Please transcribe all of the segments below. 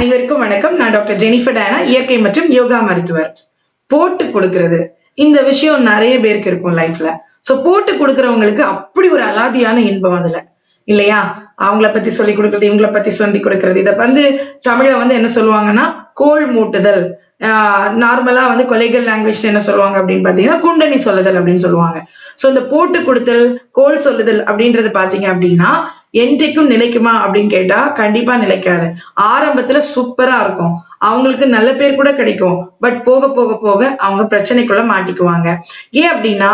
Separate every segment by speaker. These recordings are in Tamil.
Speaker 1: அனைவருக்கும் வணக்கம். நான் டாக்டர் ஜெனிஃபர் டயனா இயற்கை மற்றும் யோகா மருத்துவர். போட்டு கொடுக்கறது. இந்த விஷயம் நிறைய பேருக்கு இருக்கும் லைஃப்ல. சோ போட்டு கொடுக்கறவங்களுக்கு அப்படி ஒரு அலாதியான இன்பம் அதுல. இல்லையா? அவங்கள பத்தி சொல்லி கொடுக்கறது இவங்கள பத்தி சொல்லி கொடுக்கறது. இத வந்து தமிழ்ல வந்து என்ன சொல்லுவாங்கன்னா கோல் மூட்டுதல். நார்மலா வந்து கொலைகள் லாங்குவேஜ் என்ன சொல்லுவாங்க அப்படின்னு பாத்தீங்கன்னா குண்டனி சொல்லுதல் அப்படின்னு சொல்லுவாங்க. ஸோ இந்த போட்டு கொடுத்தல் கோல் சொல்லுதல் அப்படின்றது பார்த்தீங்க அப்படின்னா என்றைக்கும் நிலைக்குமா அப்படின்னு கேட்டா கண்டிப்பா நிலைக்காது. ஆரம்பத்துல சூப்பரா இருக்கும். அவங்களுக்கு நல்ல பேர் கூட கிடைக்கும். பட் போக போக போக அவங்க பிரச்சனைக்குள்ள மாட்டிக்குவாங்க. ஏன் அப்படின்னா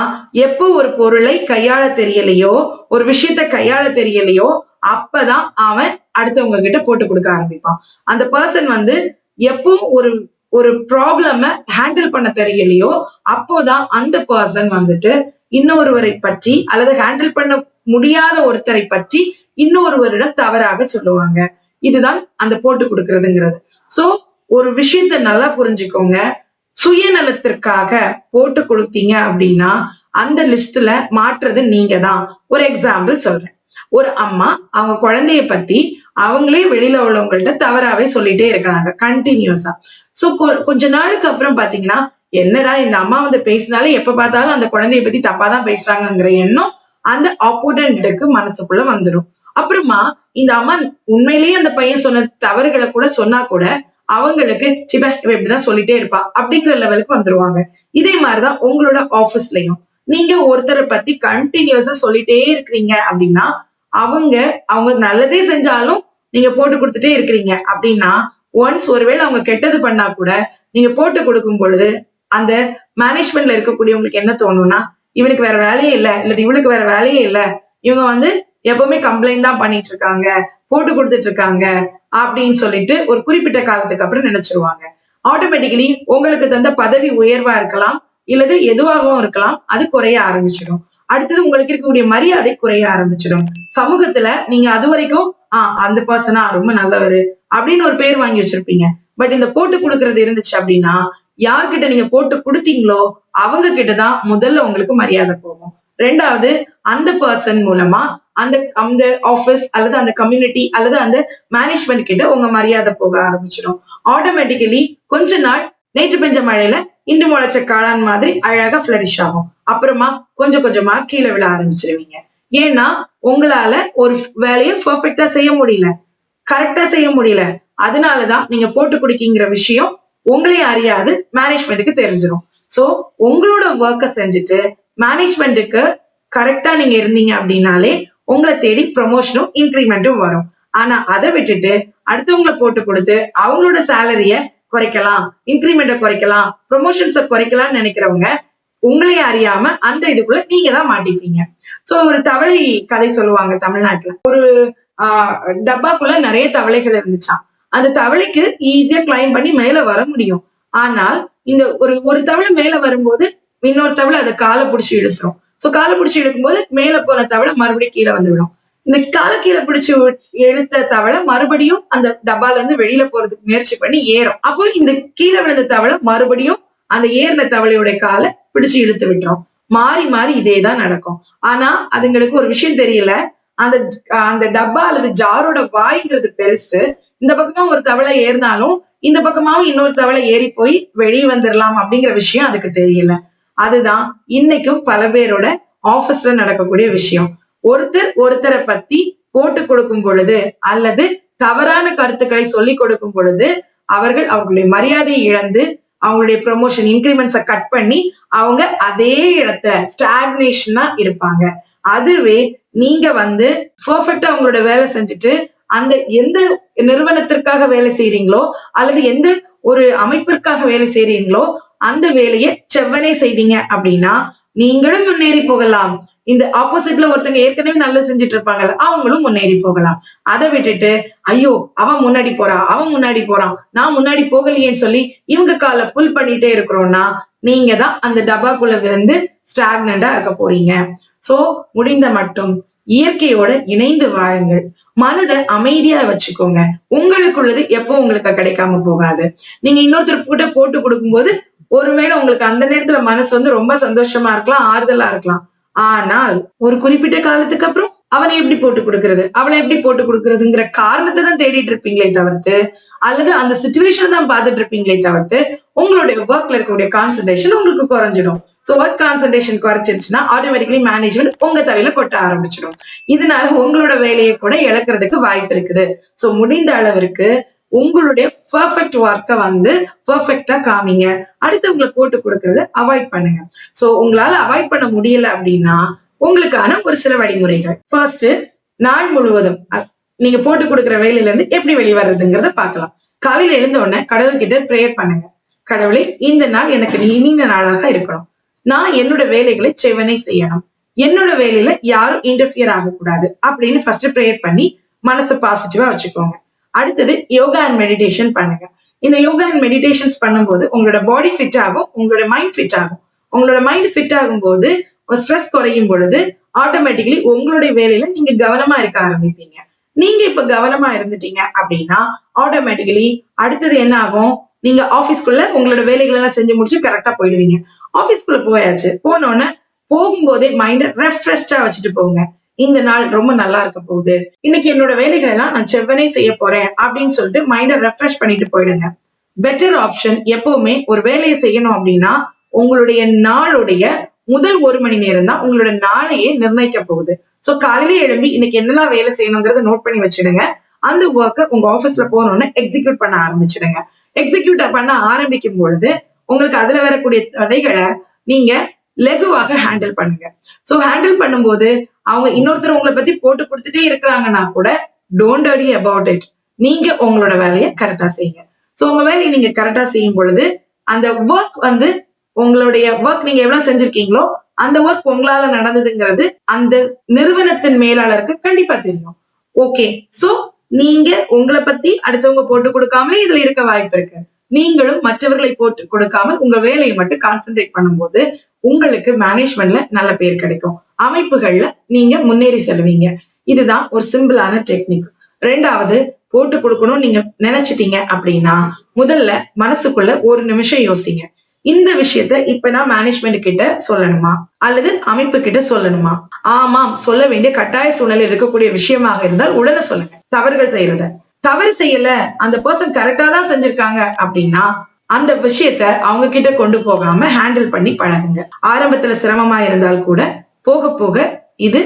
Speaker 1: எப்போ ஒரு பொருளை கையாள தெரியலையோ ஒரு விஷயத்த கையாள தெரியலையோ அப்பதான் அவன் அடுத்தவங்க கிட்ட போட்டு கொடுக்க ஆரம்பிப்பான். அந்த பர்சன் வந்து எப்போ ஒரு ஒரு ப்ராப்ளம ஹேண்டில் பண்ண தெரியலையோ அப்போதான் அந்த பர்சன் வந்துட்டு இன்னொருவரை பற்றி அல்லது ஹேண்டில் பண்ண முடியாத ஒருத்தரை பற்றி இன்னொருவரிடம் தவறாக சொல்லுவாங்க. இதுதான் அந்த போட்டு கொடுக்கறதுங்கிறது. சோ ஒரு விஷயத்த நல்லா புரிஞ்சுக்கோங்க. சுயநலத்திற்காக போட்டு கொடுத்தீங்க அப்படின்னா அந்த லிஸ்ட்ல மாற்றுறது நீங்க தான் ஒரு எக்ஸாம்பிள் சொல்றேன். ஒரு அம்மா அவங்க குழந்தைய பத்தி அவங்களே வெளியில உள்ளவங்கள்ட்ட தவறாவே சொல்லிட்டே இருக்கிறாங்க கண்டினியூஸா சோ கொஞ்ச நாளுக்கு அப்புறம் பாத்தீங்கன்னா என்னடா இந்த அம்மா வந்து பேசினாலே எப்ப பார்த்தாலும் அந்த குழந்தைய பத்தி தப்பா தான் பேசுறாங்கிற எண்ணம் அந்த ஆப்போனண்ட்டுக்கு மனசுக்குள்ள வந்துடும் அப்புறமா இந்த அம்மா உண்மையிலேயே அந்த பையன் சொன்ன தவறுகளை கூட சொன்னா கூட அவங்களுக்கு சிப இவ இப்படிதான் சொல்லிட்டே இருப்பா. அப்படிங்கிற லெவலுக்கு வந்துருவாங்க. இதே மாதிரிதான் உங்களோட ஆபீஸ்லயும் நீங்க ஒருத்தரை பத்தி கண்டினியூஸா சொல்லிட்டே இருக்கிறீங்க அப்படின்னா அவங்க அவங்க நல்லதே செஞ்சாலும் நீங்க போட்டு கொடுத்துட்டே இருக்கிறீங்க அப்படின்னா ஒன்ஸ் ஒருவேளை அவங்க கெட்டது பண்ணா கூட நீங்க போட்டு கொடுக்கும் பொழுது அந்த மேனேஜ்மெண்ட்ல இருக்கக்கூடியவங்களுக்கு என்ன தோணும்னா இவனுக்கு வேற வேலையே இல்ல இல்ல இவளுக்கு வேற வேலையே இல்ல இவங்க வந்து எப்பவுமே கம்ப்ளைண்ட் தான் பண்ணிட்டு இருக்காங்க போட்டு கொடுத்துட்டு இருக்காங்க அப்படின்னு சொல்லிட்டு ஒரு குறிப்பிட்ட காலத்துக்கு அப்புறம் நினைச்சிருவாங்க. ஆட்டோமேட்டிக்கலி உங்களுக்கு தந்த பதவி உயர்வா இருக்கலாம் இல்லது எதுவாகவும் இருக்கலாம் அது குறைய ஆரம்பிச்சிடும். அடுத்தது உங்களுக்கு இருக்கக்கூடிய மரியாதை குறைய ஆரம்பிச்சிடும். சமூகத்துல நீங்க அது வரைக்கும் ஆஹ் அந்த பர்சனா ரொம்ப நல்லவர் அப்படின்னு ஒரு பேர் வாங்கி வச்சிருப்பீங்க. பட் இந்த போட்டு கொடுக்கறது இருந்துச்சு அப்படின்னா யார்கிட்ட நீங்க போட்டு கொடுத்தீங்களோ அவங்க கிட்டதான் முதல்ல உங்களுக்கு மரியாதை போகும். ரெண்டாவது அந்த பர்சன் மூலமா அந்த அந்த ஆபீஸ் அல்லது அந்த கம்யூனிட்டி அல்லது அந்த மேனேஜ்மெண்ட் கிட்ட உங்க மரியாதை போக ஆரம்பிச்சிடும். ஆட்டோமேட்டிக்கலி கொஞ்ச நாள் நேற்று பெஞ்ச மழையில இன்று முளைச்ச காளான் மாதிரி அழகா ஃபிளரிஷ் ஆகும். அப்புறமா கொஞ்சம் கொஞ்சமா கீழே விழ ஆரம்பிச்சிருவீங்க. ஏன்னா உங்களால ஒரு வேலையை பர்ஃபெக்டா செய்ய முடியல. கரெக்டா செய்ய முடியல. அதனாலதான் நீங்க போட்டு குடிக்கிங்கிற விஷயம் உங்களையும் அறியாது மேனேஜ்மெண்ட்டுக்கு தெரிஞ்சிடும் சோ உங்களோட ஒர்க்கை செஞ்சுட்டு மேனேஜ்மெண்ட்டுக்கு கரெக்டா நீங்க இருந்தீங்க அப்படின்னாலே உங்களை தேடி ப்ரமோஷனும் இன்க்ரிமெண்ட்டும் வரும். ஆனா அதை விட்டுட்டு அடுத்தவங்களை போட்டு கொடுத்து அவங்களோட சேலரிய குறைக்கலாம் இன்க்ரிமெண்ட்டை குறைக்கலாம் ப்ரொமோஷன்ஸை குறைக்கலாம்னு நினைக்கிறவங்க உங்களையே அறியாம அந்த இதுக்குள்ள நீங்க தான் மாட்டிப்பீங்க. சோ ஒரு தவளை கதை சொல்லுவாங்க தமிழ்நாட்டுல. ஒரு ஆஹ் டப்பாக்குள்ள நிறைய தவளைகள் இருந்துச்சாம். அந்த தவளைக்கு ஈஸியா கிளைம் பண்ணி மேல வர முடியும். ஆனால் இந்த ஒரு ஒரு தவளை மேல வரும்போது இன்னொரு தவளை அதை காலை பிடிச்சி இழுத்துரும். சோ காலை பிடிச்சி இழுக்கும்போது மேல போன தவளை மறுபடியும் கீழே வந்து விடும் இந்த காலை கீழே பிடிச்சு இழுத்த தவளை மறுபடியும் அந்த டப்பால இருந்து வெளியில போறதுக்கு முயற்சி பண்ணி ஏறும். அப்போ இந்த கீழே விழுந்த தவளை மறுபடியும் அந்த ஏறின தவளையோட காலை பிடிச்சு இழுத்து விட்டுரும். மாறி மாறி இதே தான் நடக்கும். ஆனா அதுங்களுக்கு ஒரு விஷயம் தெரியல. அந்த அந்த டப்பா அல்லது ஜாரோட வாய்ங்கிறது பெருசு. இந்த பக்கமா ஒரு தவளை ஏறினாலும் இந்த பக்கமாவும் இன்னொரு தவளை ஏறி போய் வெளியே வந்துடலாம் அப்படிங்கிற விஷயம் அதுக்கு தெரியல. அதுதான் இன்னைக்கும் பல பேரோட ஆபீஸ்ல நடக்கக்கூடிய விஷயம். ஒருத்தர் ஒருத்தரை பத்தி போட்டு கொடுக்கும் பொழுது அல்லது தவறான கருத்துக்களை சொல்லி கொடுக்கும் பொழுது அவர்கள் அவர்களுடைய மரியாதையை இழந்து அவங்களுடைய ப்ரொமோஷன் இன்க்ரிமெண்ட்ஸை கட் பண்ணி அவங்க அதே இடத்துல ஸ்டாக்னேஷனா இருப்பாங்க. அதுவே நீங்க வந்து பர்ஃபெக்டா அவங்களோட வேலை செஞ்சுட்டு அந்த எந்த நிறுவனத்திற்காக வேலை செய்றீங்களோ அல்லது எந்த ஒரு அமைப்பிற்காக வேலை செய்றீங்களோ அந்த வேலையை செவ்வனே செய்தீங்க அப்படின்னா நீங்களும் முன்னேறி போகலாம். இந்த ஆப்போசிட்ல ஒருத்தங்க ஏற்கனவே நல்லா செஞ்சுட்டு இருப்பாங்கல்ல அவங்களும் முன்னேறி போகலாம். அதை விட்டுட்டு ஐயோ அவன் முன்னாடி போறான் அவன் முன்னாடி போறான் நான் முன்னாடி போகலையேன்னு சொல்லி இவங்க காலை புல் பண்ணிட்டே இருக்கிறோம்னா நீங்க தான் அந்த டபாக்குள்ள விழுந்து ஸ்டாக்னண்டா இருக்க போறீங்க. சோ முடிந்த மட்டும் இயற்கையோட இணைந்து வாழுங்கள். மனதை அமைதியா வச்சுக்கோங்க. உங்களுக்குள்ளது எப்போ உங்களுக்கு கிடைக்காம போகாது. நீங்க இன்னொருத்தர் கிட்ட போட்டு கொடுக்கும்போது ஒருவேளை உங்களுக்கு அந்த நேரத்துல மனசு வந்து ரொம்ப சந்தோஷமா இருக்கலாம் ஆறுதலா இருக்கலாம். ஆனால் ஒரு குறிப்பிட்ட காலத்துக்கு அப்புறம் அவனை எப்படி போட்டு கொடுக்கறது? அவளை எப்படி போட்டு கொடுக்கறதுங்கிற காரணத்தை தான் தேடிட்டு இருப்பீங்களே தவிர்த்து அல்லது அந்த சுச்சுவேஷன் தான் பார்த்துட்டு இருப்பீங்களே தவிர்த்து உங்களுடைய ஒர்க்ல இருக்கக்கூடிய கான்சன்ட்ரேஷன் உங்களுக்கு குறைஞ்சிடும். ஸோ ஒர்க் கான்சன்ட்ரேஷன் குறைச்சிருச்சுன்னா ஆட்டோமேட்டிக்கலி மேனேஜ்மெண்ட் உங்க தலையில கொட்ட ஆரம்பிச்சிடும். இதனால உங்களோட வேலையை கூட இழக்கிறதுக்கு வாய்ப்பு இருக்குது. ஸோ முடிந்த அளவிற்கு உங்களுடைய பெர்ஃபெக்ட் ஒர்க்கை வந்து பெர்ஃபெக்டா காமிங்க. அடுத்தவங்களை போட்டு கொடுக்கறத அவாய்ட் பண்ணுங்க. சோ உங்களால அவாய்ட் பண்ண முடியல அப்படின்னா உங்களுக்கான ஒரு சில வழிமுறைகள். ஃபர்ஸ்ட் நாள் முழுவதும் நீங்க போட்டு கொடுக்குற வேலையில இருந்து எப்படி வெளிவர்றதுங்கிறத பார்க்கலாம். காலையில எழுந்த உடனே கடவுள்கிட்ட ப்ரேயர் பண்ணுங்க. கடவுளே இந்த நாள் எனக்கு இனிந்த நாளாக இருக்கணும். நான் என்னோட வேலைகளை செவனை செய்யணும். என்னோட வேலையில யாரும் இன்டர்ஃபியர் ஆகக்கூடாது. அப்படின்னு ஃபர்ஸ்ட் ப்ரேயர் பண்ணி மனசை பாசிட்டிவா வச்சுக்கோங்க. அடுத்தது யோகா அண்ட் மெடிடேஷன் பண்ணுங்க. இந்த யோகா அண்ட் மெடிடேஷன்ஸ் பண்ணும்போது உங்களோட பாடி ஃபிட் ஆகும் உங்களோட மைண்ட் ஃபிட் ஆகும். உங்களோட மைண்ட் ஃபிட் ஆகும்போது ஸ்ட்ரெஸ் குறையும் பொழுது ஆட்டோமேட்டிக்கலி உங்களுடைய வேலையில நீங்க கவனமா இருக்க ஆரம்பிப்பீங்க. நீங்க இப்ப கவனமா இருந்துட்டீங்க அப்படின்னா ஆட்டோமேட்டிக்கலி அடுத்தது என்ன ஆகும்? நீங்க ஆபீஸ்க்குள்ள உங்களோட வேலைகள் எல்லாம் செஞ்சு முடிச்சு கரெக்டா போயிடுவீங்க. ஆபீஸ்க்குள்ள போயாச்சு போனோடனே போகும்போதே மைண்ட ரெஃப்ரெஷ்டா வச்சுட்டு போங்க. இந்த நாள் ரொம்ப நல்லா இருக்க போகுது. இன்னைக்கு என்னோட வேலைகள் எல்லாம் நான் செவ்வனே செய்ய போறேன் அப்படின்னு சொல்லிட்டு மைண்ட ரெஃப்ரெஷ் பண்ணிட்டு போயிடுங்க. பெட்டர் ஆப்ஷன் எப்பவுமே ஒரு வேலையை செய்யணும் அப்படின்னா உங்களுடைய நாளுடைய முதல் ஒரு மணி நேரம் தான் உங்களோட நாளையே நிர்ணயிக்க போகுது. சோ காலையில எழும்பி இன்னைக்கு என்னெல்லாம் வேலை செய்யணுங்கிறத நோட் பண்ணி வச்சிடுங்க. அந்த ஒர்க்கை உங்க ஆஃபீஸ்ல போனோன்னு எக்ஸிக்யூட் பண்ண ஆரம்பிச்சிடுங்க. எக்ஸிக்யூட் பண்ண ஆரம்பிக்கும் பொழுது உங்களுக்கு அதுல வரக்கூடிய தடைகளை நீங்க லெகுவாக ஹேண்டில் பண்ணுங்க. சோ ஹேண்டில் பண்ணும்போது அவங்க இன்னொருத்தர் உங்களை பத்தி போட்டு கொடுத்துட்டே இருக்கிறாங்கன்னா கூட டோன்ட் வரி அபவுட் இட் நீங்க உங்களோட வேலையை கரெக்டா செய்யுங்க. சோ உங்க வேலையை நீங்க கரெக்டா செய்யும் பொழுது அந்த ஒர்க் வந்து உங்களுடைய ஒர்க் நீங்க எவ்வளவு செஞ்சிருக்கீங்களோ அந்த ஒர்க் உங்களால நடந்ததுங்கிறது அந்த நிறுவனத்தின் மேலாளருக்கு கண்டிப்பா தெரியும். ஓகே சோ நீங்க உங்களை பத்தி அடுத்தவங்க போட்டு கொடுக்காமலே இதுல இருக்க வாய்ப்பு இருக்கு. நீங்களும் மற்றவர்களை போட்டு கொடுக்காமல் உங்க வேலையை மட்டும் கான்சென்ட்ரேட் பண்ணும்போது உங்களுக்கு மேனேஜ்மெண்ட்ல நல்ல பேர் கிடைக்கும். அமைப்புகள்ல நீங்க முன்னேறி செல்வீங்க. இதுதான் ஒரு சிம்பிளான டெக்னிக் ரெண்டாவது போட்டு கொடுக்கணும் நீங்க நினைச்சிட்டீங்க அப்படின்னா முதல்ல மனசுக்குள்ள ஒரு நிமிஷம் யோசிங்க. இந்த விஷயத்த இப்ப நான் மேனேஜ்மெண்ட் கிட்ட சொல்லணுமா? அல்லது அமைப்பு கிட்ட சொல்லணுமா? ஆமாம் சொல்ல வேண்டிய கட்டாய சூழ்நிலை இருக்கக்கூடிய விஷயமாக இருந்தால் உடனே சொல்லுங்க. தவறுகள் செய்யறத. தவறு செய்யல. அந்த பர்சன் கரெக்டா தான் செஞ்சிருக்காங்க அப்படின்னா அந்த விஷயத்த அவங்க கிட்ட கொண்டு போகாம ஹேண்டில் பண்ணி பழகுங்க. ஆரம்பத்துல சிரமமா இருந்தால் கூட போக போக இது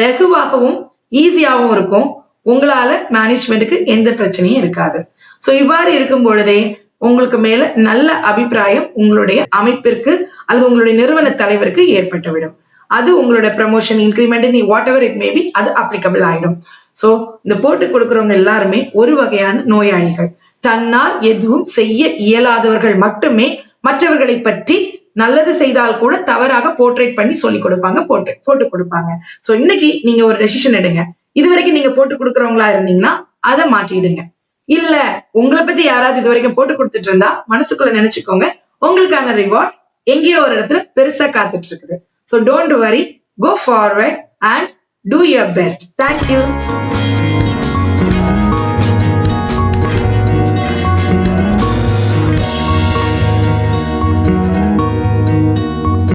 Speaker 1: லகுவாகவும் ஈஸியாகவும் இருக்கும். உங்களால மேனேஜ்மெண்ட்டுக்கு எந்த பிரச்சனையும் இருக்காது. சோ இவ்வாறு இருக்கும் பொழுதே உங்களுக்கு மேல நல்ல அபிப்பிராயம் உங்களுடைய அமைப்பிற்கு அல்லது உங்களுடைய நிறுவன தலைவருக்கு ஏற்பட்டுவிடும். அது உங்களோட ப்ரமோஷன் இன்க்ரிமெண்ட் நீ வாட் எவர் இட் மேபி அது அப்ளிகபிள் ஆயிடும். சோ இந்த போட்டு கொடுக்கறவங்க எல்லாருமே ஒரு வகையான நோயாளிகள். தன்னால் எதுவும் செய்ய இயலாதவர்கள் மட்டுமே மற்றவர்களை பற்றி நல்லது செய்தால் கூட தவறாக போர்ட்ரேட் பண்ணி சொல்லி கொடுப்பாங்க போட்டு போட்டு கொடுப்பாங்க. சோ இன்னைக்கு நீங்க ஒரு டெசிஷன் எடுங்க. இது வரைக்கும் நீங்க போட்டு கொடுக்குறவங்களா இருந்தீங்கன்னா அதை மாற்றிடுங்க. இல்ல உங்களை பத்தி யாராவது இது வரைக்கும் போட்டு கொடுத்துட்டு இருந்தா மனசுக்குள்ள நினைச்சுக்கோங்க. உங்களுக்கான ரிவார்ட் எங்கேயோ ஒரு இடத்துல பெருசா காத்துட்டு இருக்குது. So don't worry go forward and do your best thank you